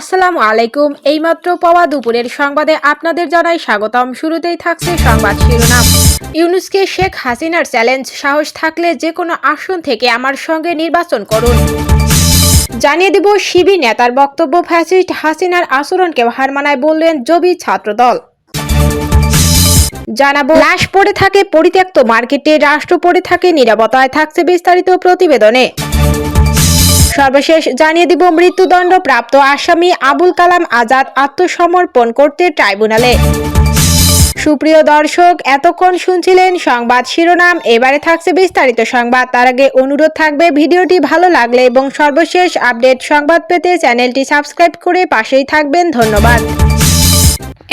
আসসালামু আলাইকুম। এইমাত্র পাওয়া দুপুরের সংবাদে আপনাদের জানাই স্বাগতম। শুরুতেই থাকছে সংবাদ শিরোনাম। ইউনুসকে শেখ হাসিনার চ্যালেঞ্জ, সাহস থাকলে যে কোনো আসন থেকে আমার সঙ্গে নির্বাচন করুন। জানিয়ে দেব শিবি নেতার বক্তব্য, ফ্যাসিস্ট হাসিনার আচরণকে হার মানায় বললেন জবি ছাত্রদল। জানাব, লাশ পড়ে থাকে পরিত্যক্ত মার্কেটে, রাষ্ট্র পড়ে থাকে নিরাপত্তায়, থাকছে বিস্তারিত প্রতিবেদনে। সর্বশেষ জানিয়ে দিব মৃত্যুদণ্ড প্রাপ্ত আসামি আবুল কালাম আজাদ আত্মসমর্পণ করতে ট্রাইব্যুনালে। সুপ্রিয় দর্শক, এতক্ষণ শুনছিলেন সংবাদ শিরোনাম, এবারে থাকছে বিস্তারিত সংবাদ। তার আগে অনুরোধ থাকবে, ভিডিওটি ভালো লাগলে এবং সর্বশেষ আপডেট সংবাদ পেতে চ্যানেলটি সাবস্ক্রাইব করে পাশেই থাকবেন। ধন্যবাদ।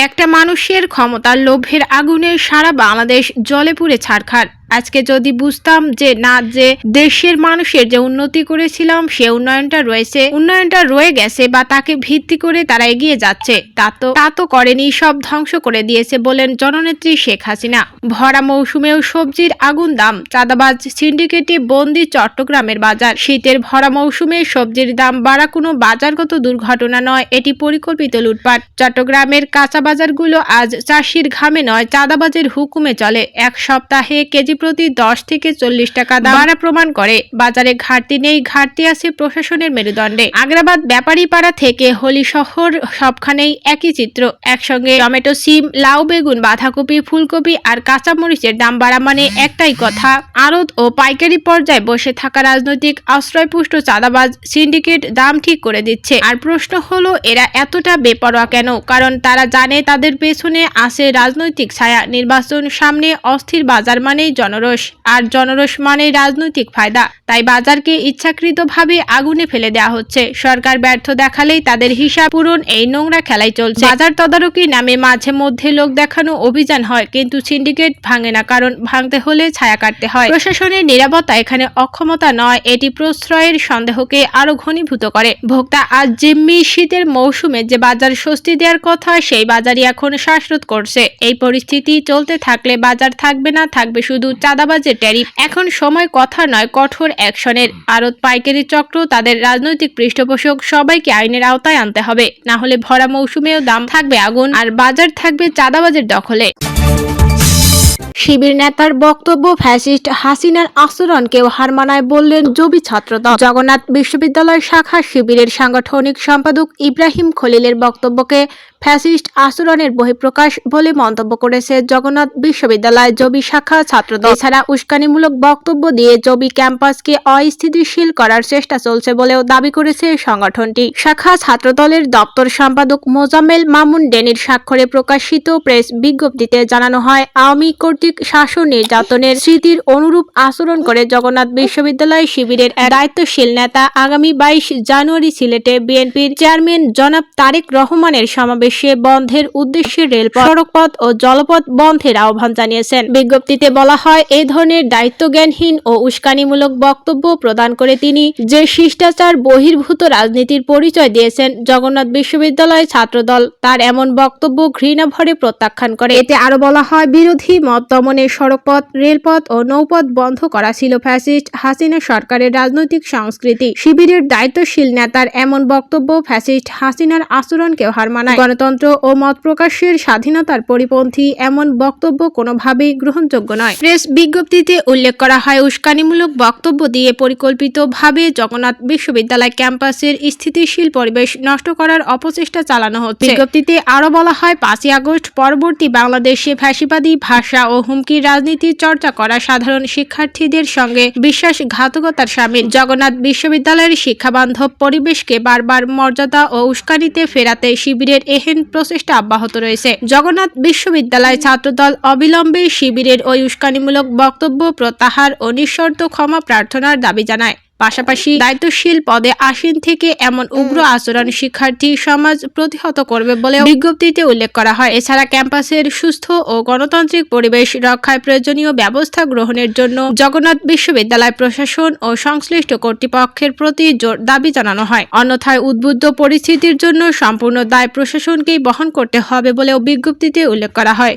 একটা মানুষের ক্ষমতার লোভের আগুনে সারা বাংলাদেশ জলে পুড়ে ছাড়খাড় আজকে যদি বুঝতাম যে না, যে দেশের মানুষের যে উন্নতি করেছিলাম, সে উন্নয়নটা রয়েছে, উন্নয়নটা রয়ে গেছে বা তাকে ভিত্তি করে তারা এগিয়ে যাচ্ছে, তা তো তা তো করেনি, সব ধ্বংস করে দিয়েছে বলেন জননেত্রী শেখ হাসিনা। ভরা মৌসুমেও সবজির আগুন দাম, চাঁদাবাজ সিন্ডিকেটে বন্দি চট্টগ্রামের বাজার। শীতের ভরা মৌসুমে সবজির দাম বাড়া কোনো বাজারগত দুর্ঘটনা নয়, এটি পরিকল্পিত লুটপাট। চট্টগ্রামের কাঁচা বাজারগুলো আজ চাষির ঘামে নয়, চাঁদাবাজের হুকুমে চলে। এক সপ্তাহে কেজি প্রতি দশ থেকে চল্লিশ টাকা দাম প্রমাণ করে। বাজারে ঘাটতি নেই, ঘাটতি আছে প্রশাসনের মেরুদণ্ডে। আগ্রাবাদ ব্যাপারীপাড়া থেকে হোলি শহর সবখানেই একই চিত্র। একসঙ্গে টমেটো, সিম, লাউ, বেগুন, বাঁধাকপি, ফুলকপি আর কাঁচামরিচের দাম বাড়া মানে একটাই কথা। আড়ত ও পাইকারি পর্যায়ে বসে থাকা রাজনৈতিক আশ্রয়পুষ্ট চাঁদাবাজ সিন্ডিকেট দাম ঠিক করে দিচ্ছে। আর প্রশ্ন হলো, এরা এতটা বেপরোয়া কেন? কারণ তারা জানে তাদের পেছনে আসে রাজনৈতিক ছায়া। নির্বাচন সামনে অস্থির বাজার মানেই জনরোষ। আর জনরোষ মানেই রাজনৈতিক ফায়দা। তাই বাজারকে ইচ্ছাকৃতভাবে আগুনে ফেলে দেওয়া হচ্ছে। সরকার ব্যর্থ দেখালেই তাদের হিসাব পূরণ এই নোংরা খেলাই চলছে। বাজার তদারকি নামে মাঝে মধ্যে লোক দেখানো অভিযান হয়, কিন্তু সিন্ডিকেট ভাঙে না, কারণ ভাঙতে হলে ছায়া কাটতে হয়। প্রশাসনের নিরাপত্তা এখানে অক্ষমতা নয়, এটি প্রশ্রয়ের সন্দেহকে আরও ঘনীভূত করে। ভোক্তা আজ জিম্মি শীতের মৌসুমে যে বাজার স্বস্তি দেওয়ার কথা, সেই বাজারই এখন শ্বাসরোধ করছে। এই পরিস্থিতি চলতে থাকলে বাজার থাকবে না, থাকবে শুধু চাঁদাবাজের ট্যারিফ। এখন সময় কথা নয়, কঠোর অ্যাকশনের। আরত পাইকারি চক্র, তাদের রাজনৈতিক পৃষ্ঠপোষক, সবাইকে আইনের আওতায় আনতে হবে। না হলে ভরা মৌসুমেও দাম থাকবে আগুন, আর বাজার থাকবে চাঁদাবাজের দখলে। শিবির নেতার বক্তব্য ফ্যাসিস্ট হাসিনার আচরণকেও হার মানায় বললেন জবি ছাত্রদল। জগন্নাথ বিশ্ববিদ্যালয় শাখা শিবিরের সাংগঠনিক সম্পাদক ইব্রাহিম খলিলের বক্তব্যকে ফ্যাসিস্ট আচরণের বহিঃপ্রকাশ বলে মন্তব্য করেছে জগন্নাথ বিশ্ববিদ্যালয় জবি শাখা ছাত্রদল। এছাড়া উস্কানিমূলক বক্তব্য দিয়ে জবি ক্যাম্পাসকে অস্থিতিশীল করার চেষ্টা চলছে বলেও দাবি করেছে সংগঠনটি। শাখা ছাত্রদলের দপ্তর সম্পাদক মোজাম্মেল মামুন ডেনির স্বাক্ষরে প্রকাশিত প্রেস বিজ্ঞপ্তিতে জানানো হয়, আওয়ামী কর্তৃক শাসন নির্যাতনের স্মৃতির অনুরূপ আচরণ করে জগন্নাথ বিশ্ববিদ্যালয় শিবিরের দায়িত্বশীল নেতা আগামী বাইশ জানুয়ারি সিলেটে বিএনপির চেয়ারম্যান জনাব তারেক রহমানের সমাবেশে বন্ধের উদ্দেশ্যে রেলপথ, সড়কপথ ও জলপথ বন্ধের আহ্বান জানিয়েছেন। বিজ্ঞপ্তিতে বলা হয় এই ধরনের দায়িত্বজ্ঞানহীন ও উস্কানিমূলক বক্তব্য প্রদান করে তিনি যে শিষ্টাচার বহির্ভূত রাজনীতির পরিচয় দিয়েছেন, জগন্নাথ বিশ্ববিদ্যালয় ছাত্রদল, তার এমন বক্তব্য ঘৃণা ভরে প্রত্যাখ্যান করে। এতে আরও বলা হয়, বিরোধী মত দমনে সড়কপথ, রেলপথ ও নৌপথ বন্ধ করা ছিল ফ্যাসিস্ট হাসিনা সরকারের রাজনৈতিক সংস্কৃতি। শিবিরের দায়িত্বশীল নেতার এমন বক্তব্য ফ্যাসিস্ট হাসিনার আচরণকেও হার মানায়। গণতন্ত্র ও মত প্রকাশের স্বাধীনতার পরিপন্থী এমন বক্তব্য কোনোভাবেই গ্রহণযোগ্য নয়। প্রেস বিজ্ঞপ্তিতে উল্লেখ করা হয়, উস্কানিমূলক বক্তব্য দিয়ে পরিকল্পিতভাবে জগন্নাথ বিশ্ববিদ্যালয় ক্যাম্পাসের স্থিতিশীল পরিবেশ নষ্ট করার অপচেষ্টা চালানো হচ্ছে। বিজ্ঞপ্তিতে আরও বলা হয়, পাঁচই আগস্ট পরবর্তী বাংলাদেশে ফ্যাসিবাদী ভাষা ও হুমকির রাজনীতির চর্চা করা সাধারণ শিক্ষার্থীদের সঙ্গে বিশ্বাসঘাতকতার সামিল। জগন্নাথ বিশ্ববিদ্যালয়ের শিক্ষাবান্ধব পরিবেশকে বারবার মর্যাদা ও উস্কানিতে ফেরাতে শিবিরের এহেন প্রচেষ্টা অব্যাহত রয়েছে। জগন্নাথ বিশ্ববিদ্যালয় ছাত্রদল অবিলম্বে শিবিরের ওই উস্কানিমূলক বক্তব্য প্রত্যাহার ও নিঃশর্ত ক্ষমা প্রার্থনার দাবি জানায়। পাশাপাশি দায়িত্বশীল পদে আসীন থেকে এমন উগ্র আচরণ শিক্ষার্থী সমাজ প্রতিহত করবে বলে বিজ্ঞপ্তিতে উল্লেখ করা হয়। এছাড়া ক্যাম্পাসের সুস্থ ও গণতান্ত্রিক পরিবেশ রক্ষায় প্রয়োজনীয় ব্যবস্থা গ্রহণের জন্য জগন্নাথ বিশ্ববিদ্যালয় প্রশাসন ও সংশ্লিষ্ট কর্তৃপক্ষের প্রতি জোর দাবি জানানো হয়। অন্যথায় উদ্বুদ্ধ পরিস্থিতির জন্য সম্পূর্ণ দায় প্রশাসনকেই বহন করতে হবে বলেও বিজ্ঞপ্তিতে উল্লেখ করা হয়।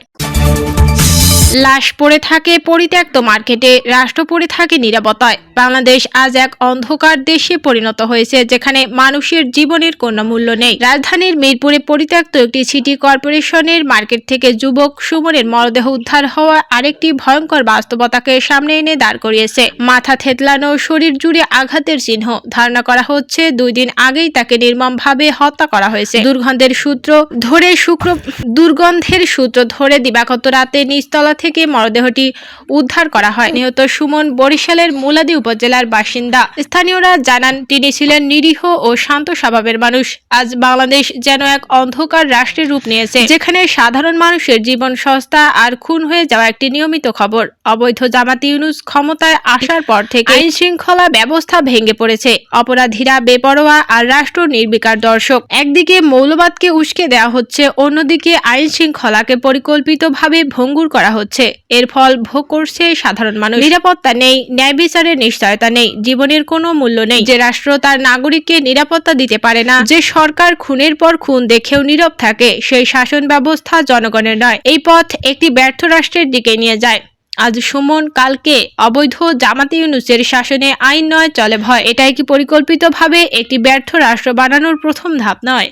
লাশ পড়ে থাকে পরিত্যক্ত মার্কেটে, রাষ্ট্র পড়ে থাকে নিরাপত্তায়। বাংলাদেশ আজ এক অন্ধকার দেশে পরিণত হয়েছে, যেখানে মানুষের জীবনের কোনো মূল্য নেই। রাজধানীর মিরপুরে পরিত্যক্ত একটি সিটি কর্পোরেশনের মার্কেট থেকে যুবক সুমনের মরদেহ উদ্ধার হওয়া আরেকটি ভয়ঙ্কর বাস্তবতাকে সামনে এনে দাঁড় করিয়েছে। মাথা থেতলানো, শরীর জুড়ে আঘাতের চিহ্ন ধারণা করা হচ্ছে, দুই দিন আগেই তাকে নির্মমভাবে হত্যা করা হয়েছে। দুর্গন্ধের সূত্র ধরে শুক্র দুর্গন্ধের সূত্র ধরে দিবাগত রাতে নিচতলা থেকে মরদেহটি উদ্ধার করা হয়। নিহত সুমন বরিশালের মুলাদি উপজেলার বাসিন্দা। স্থানীয়রা জানান, তিনি ছিলেন নিরীহ ও শান্ত স্বভাবের মানুষ। আজ বাংলাদেশ যেন এক অন্ধকার রাষ্ট্রের রূপ নিয়েছে, যেখানে সাধারণ মানুষের জীবন সস্তা আর খুন হয়ে যাওয়া একটি নিয়মিত খবর। অবৈধ জামাতি ইউনুস ক্ষমতায় আসার পর থেকে আইন শৃঙ্খলা ব্যবস্থা ভেঙে পড়েছে। অপরাধীরা বেপরোয়া আর রাষ্ট্র নির্বিকার দর্শক। একদিকে মৌলবাদকে উস্কে দেওয়া হচ্ছে, অন্যদিকে আইন শৃঙ্খলাকে পরিকল্পিতভাবে ভঙ্গুর করা হচ্ছে। এর ফল ভোগ করছে সাধারণ মানুষ। নিরাপত্তা নেই, ন্যায় বিচারের নিশ্চয়তা নেই, জীবনের কোনো মূল্য নেই। যে রাষ্ট্র তার নাগরিককে নিরাপত্তা দিতে পারে না, যে সরকার খুনের পর খুন দেখেও নীরব থাকে, সেই শাসন ব্যবস্থা জনগণের নয়। এই পথ একটি ব্যর্থ রাষ্ট্রের দিকে নিয়ে যায়। আজ সুমন, কালকে অবৈধ জামাতি ইউনুসের শাসনে আইন নয়, চলে ভয়। এটাই কি পরিকল্পিতভাবে একটি ব্যর্থ রাষ্ট্র বানানোর প্রথম ধাপ নয়?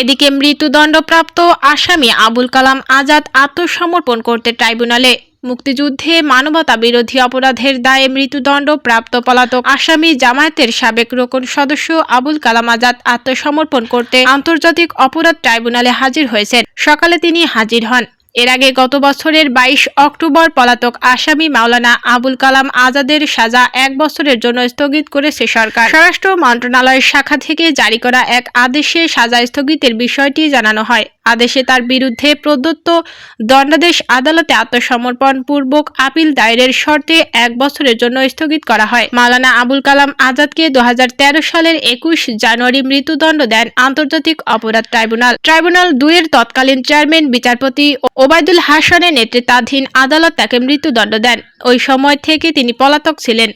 এদিকে মৃত্যুদণ্ডপ্রাপ্ত আসামি আবুল কালাম আজাদ আত্মসমর্পণ করতে ট্রাইব্যুনালে। মুক্তিযুদ্ধে মানবতা বিরোধী অপরাধের দায়ে মৃত্যুদণ্ড প্রাপ্ত পলাতক আসামি জামায়াতের সাবেক রোকন সদস্য আবুল কালাম আজাদ আত্মসমর্পণ করতে আন্তর্জাতিক অপরাধ ট্রাইব্যুনালে হাজির হয়েছেন। সকালে তিনি হাজির হন। এর আগে গত বছরের বাইশ অক্টোবর পলাতক আসামি মাওলানা আবুল কালাম আজাদের সাজা এক বছরের জন্য স্থগিত করেছে সরকার। স্বরাষ্ট্র মন্ত্রণালয়ের শাখা থেকে জারি করা এক আদেশে সাজা স্থগিতের বিষয়টি জানানো হয়। আদেশে তার বিরুদ্ধে প্রদত্ত দণ্ডাদেশ আদালতে আত্মসমর্পণ পূর্বক আপিল দায়েরের শর্তে এক বছরের জন্য স্থগিত করা হয়। মাওলানা আবুল কালাম আজাদকে দুহাজার তেরো সালের একুশ জানুয়ারি মৃত্যুদণ্ড দেন আন্তর্জাতিক অপরাধ ট্রাইব্যুনাল। ট্রাইব্যুনাল দুইয়ের তৎকালীন চেয়ারম্যান, বিচারপতি ওবায়দুল হাসানের নেতৃত্বাধীন আদালত তাকে মৃত্যুদণ্ড দেন। ওই সময় থেকে তিনি পলাতক ছিলেন।